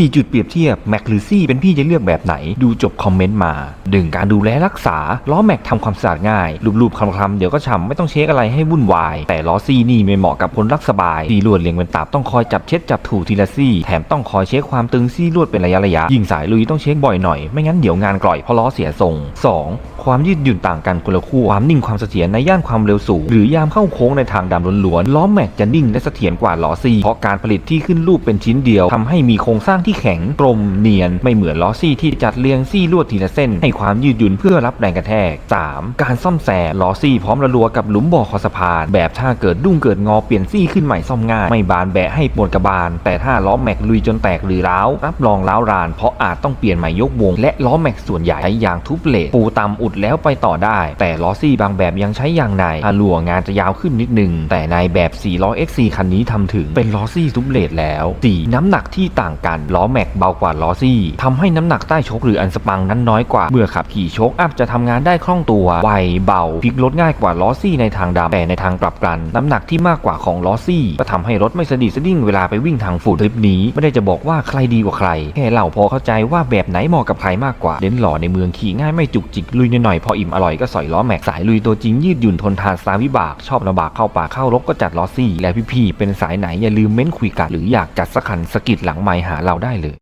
4 จุดเปรียบเทียบแม็กหรือซี่เป็นพี่จะเลือกแบบไหน ดูจบคอมเมนต์มาดึงการดูแลรักษา ล้อแม็กทำความสะอาดง่าย รูปๆคำๆเดี๋ยวก็ฉ่ำไม่ต้องเช็คอะไรให้วุ่นวาย แต่ล้อซี่นี่ไม่เหมาะกับคนรักสบายซี่ลวดเรียงเป็นตับต้องคอยจับเช็ดจับถูทีละซี่แถมต้องคอยเช็คความตึงซี่ลวดเป็นระยะระยะยิ่งสายลุยต้องเช็คบ่อยหน่อยไม่งั้นเดี๋ยวงานกร่อยเพราะล้อเสียทรง 2. ความยืดหยุ่นต่างกันคนละคู่ความนิ่งความเสถียรในย่านความเร็วสูง หรือยามเข้าโค้งในทางดำล้วนๆล้อแม็กจะนิ่งและเสถียรกว่าล้อซี่เพราะการผลิตที่ขึ้นรูปเป็นชิ้นเดียวทำให้มีโครงสร้างที่แข็งกลมเนียนไม่เหมือนล้อซี่ที่จัดเรียงซี่ลวดทีละเส้น ให้ความยืดหยุ่นเพื่อรับแรงกระแทก 3. การซ่อมแซมล้อซี่พร้อมระลัวกับหลุมบ่อคอสะพาน แบบถ้าเกิดดุ้งเกิดงอเปลี่ยนซี่ขึ้นใหม่ซ่อมง่าย ไม่บานแบะให้ปวดกระบาล แต่ถ้าล้อแม็กลุยจนแตกหรือร้าวรับรองร้าวราน เพราะอาจต้องเปลี่ยนใหม่ยกวง และล้อแม็กส่วนใหญ่ใช้ยางทุบเลทปูตำอุดแล้วไปต่อได้ แต่ล้อซี่บางแบบยังใช้ยางในถ้าลัวงานจะยาวขึ้นนิดนึงแต่ในแบบ400 XC คันนี้ทำถึงเป็นล้อซี่ทุบเลทแล้ว 4. น้ำหนักที่ต่างกันล้อ้อแม็กเบากว่าล้อซี่ทำให้น้ำหนักใต้ชกหรืออันสปังนั้นน้อยกว่า เมื่อขับขี่ชกอัพจะทำงานได้คล่องตัว ไวเบาพลิกรถง่ายกว่าล้อซี่ในทางดำแต่ในทางกลับกัน น้ำหนักที่มากกว่าของล้อซี่ ก็ทำให้รถไม่สะดิดสะดิ้งเวลาไปวิ่งทางฝุ่นคลิปนี้ไม่ได้จะบอกว่าใครดีกว่าใคร แค่เล่าพอเข้าใจว่าแบบไหนเหมาะกับใครมากกว่าเล่นหล่อในเมืองขี่ง่ายไม่จุกจิกลุยหน่อยพออิ่มอร่อยก็สอยล้อแม็กสายลุยตัวจริงยืดหยุ่นทนทานสาวิบาก ชอบลำบากเข้าป่าเข้ารกก็จัดล้อซี่ และพี่ๆเป็นสายไหนอย่าลืมเม้นคุยกันหรืออยากจัดสักคันสกิดหลังไมหาเราได้เลย